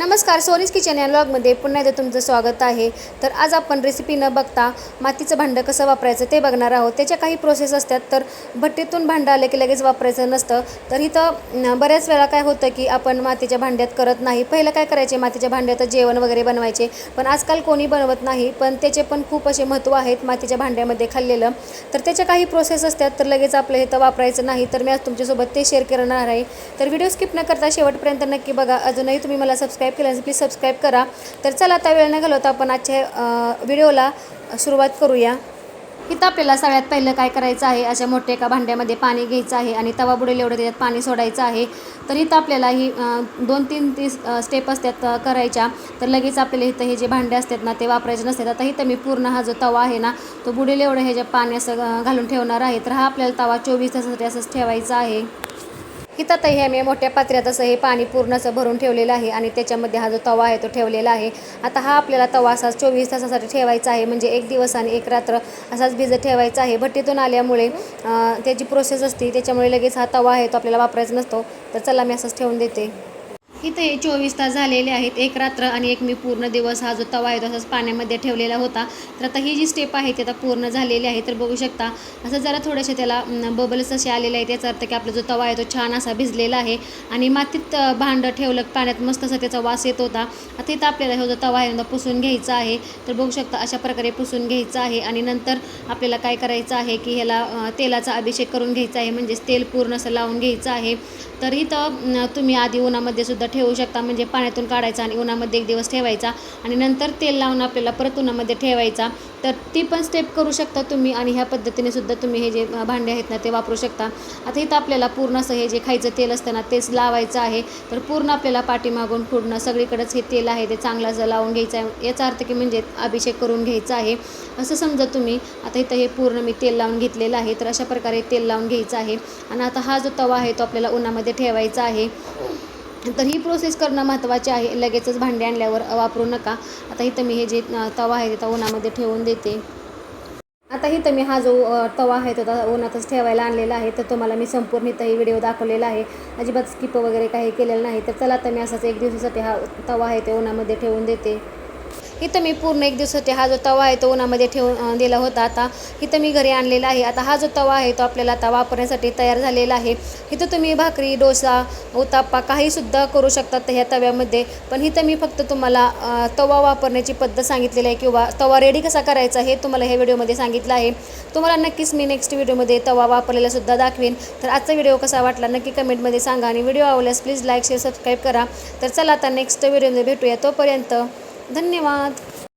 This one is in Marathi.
नमस्कार सोनीस किचन या ब्लॉगमध्ये पुन्हा एकदा तुमचं स्वागत आहे. तर आज आपण रेसिपी न बघता मातीचं भांडं कसं वापरायचं ते बघणार आहोत. त्याच्या काही प्रोसेस असतात तर भट्टीतून भांडं आलं की लगेच वापरायचं नसतं. तर इथं बऱ्याच वेळा काय होतं की आपण मातीच्या भांड्यात करत नाही. पहिलं काय करायचे मातीच्या भांड्यात जेवण वगैरे बनवायचे. पण आजकाल कोणी बनवत नाही पण त्याचे पण खूप असे महत्त्व आहेत मातीच्या भांड्यामध्ये खाल्लेलं. तर त्याच्या काही प्रोसेस असतात तर लगेच आपल्या इथं वापरायचं नाही. तर मी आज तुमच्यासोबत ते शेअर करणार आहे. तर व्हिडिओ स्किप न करता शेवटपर्यंत नक्की बघा. अजूनही तुम्ही मला सबस्क्राईब केलं नसेल प्लीज सबस्क्राईब करा. तर चला आता वेळ न घालवता आपण आजच्या व्हिडिओला सुरुवात करूया. इथं आपल्याला सगळ्यात पहिलं काय करायचं आहे अशा मोठ्या एका भांड्यामध्ये पाणी घ्यायचं आहे आणि तवा बुडेल एवढं त्याच्यात पाणी सोडायचं आहे. तर इथं आपल्याला ही दोन तीन ती स्टेप असतात करायच्या. तर लगेच आपल्याला इथं हे जे भांडे असतात ना ते वापरायचे नसतात. आता इथं मी पूर्ण हा जो तवा आहे ना तो बुडेल एवढं ह्याच्या पाणी असं घालून ठेवणार आहे. तर हा आपल्याला तवा चोवीस तासासाठी असंच ठेवायचा आहे. की तर हे मी मोठ्या पात्र्यात असं हे पाणी पूर्ण असं भरून ठेवलेलं आहे आणि त्याच्यामध्ये हा जो तवा आहे तो ठेवलेला आहे. आता हा आपल्याला तवा असा चोवीस तासासाठी ठेवायचा आहे. म्हणजे एक दिवस आणि एक रात्र असाच भिजत ठेवायचा आहे. भट्टीतून आल्यामुळे त्याची प्रोसेस असते. त्याच्यामुळे लगेच हा तवा आहे तो आपल्याला वापरायचा नसतो. तर चला मी असंच ठेवून देते. इथे चोवीस तास झालेले आहेत. एक रात्र आणि एक मी पूर्ण दिवस हा जो तवा आहे तो असाच पाण्यामध्ये ठेवलेला होता. तर आता ही जी स्टेप आहे ती आता पूर्ण झालेली आहे. तर बघू शकता असं जरा थोडेसे त्याला बबल्स असे आलेले आहेत. याचा अर्थ की आपला जो तवा आहे तो छान असा भिजलेला आहे. आणि मातीत भांडं ठेवलं पाण्यात मस्त असा त्याचा वास येत होता. आता इथं आपल्याला हा जो तवा आहे पुसून घ्यायचा आहे. तर बघू शकता अशा प्रकारे पुसून घ्यायचा आहे. आणि नंतर आपल्याला काय करायचं आहे की ह्याला तेलाचा अभिषेक करून घ्यायचा आहे. म्हणजेच तेल पूर्ण असं लावून घ्यायचं आहे. तर इथं तुम्ही आधी उन्हामध्ये सुद्धा ठेवू शकता. म्हणजे पाण्यातून काढायचा आणि उन्हामध्ये एक दिवस ठेवायचा आणि नंतर तेल लावून आपल्याला परत उन्हामध्ये ठेवायचा. तर ती पण स्टेप करू शकता तुम्ही आणि ह्या पद्धतीने सुद्धा तुम्ही हे जे भांडे आहेत ना ते वापरू शकता. आता इथं आपल्याला पूर्ण असं हे जे खायचं तेल असतं ना तेच लावायचं आहे. तर पूर्ण आपल्याला पाठीमागून पूर्ण सगळीकडेच हे तेल आहे. ते चांगलं असं लावून घ्यायचं आहे. याचा अर्थ की म्हणजे अभिषेक करून घ्यायचा आहे. असं समजा तुम्ही आता इथं हे पूर्ण मी तेल लावून घेतलेलं आहे. तर अशा प्रकारे तेल लावून घ्यायचं आहे. आणि आता हा जो तवा आहे तो आपल्याला उन्हामध्ये ठेवायचा आहे. तर ही प्रोसेस करणं महत्त्वाचे आहे. लगेचच भांडे आणल्यावर वापरू नका. आता इथं मी हे जे तवा आहे ते उन्हामध्ये ठेवून देते. आता इथं मी हा जो तवा आहे तो उन्हातच ठेवायला आणलेला आहे. तर तुम्हाला मी संपूर्ण इथं ही व्हिडिओ दाखवलेला आहे. अजिबात स्किप वगैरे काही केलेलं नाही. तर चला तर मी असाच एक दिवसासाठी हा तवा आहे ते उन्हामध्ये ठेवून देते. इथं मी पूर्ण एक दिवसासाठी हा जो तवा आहे तो उन्हामध्ये ठेवून दिला होता. आता इथं मी घरी आणलेला आहे. आता हा जो तवा आहे तो आपल्याला आता वापरण्यासाठी तयार झालेला आहे. इथं तुम्ही भाकरी डोसा उताप्पा काहीसुद्धा करू शकतात ह्या तव्यामध्ये. पण इथं मी फक्त तुम्हाला तवा वापरण्याची पद्धत सांगितलेली आहे किंवा तवा रेडी कसा करायचा हे तुम्हाला ह्या व्हिडिओमध्ये सांगितलं आहे. तुम्हाला नक्कीच मी नेक्स्ट व्हिडिओमध्ये तवा वापरलेला सुद्धा दाखवेन. तर आजचा व्हिडिओ कसा वाटला नक्की कमेंटमध्ये सांगा आणि व्हिडिओ आवडल्यास प्लीज लाईक शेअर सबस्क्राईब करा. तर चला आता नेक्स्ट व्हिडिओमध्ये भेटूया. तोपर्यंत धन्यवाद.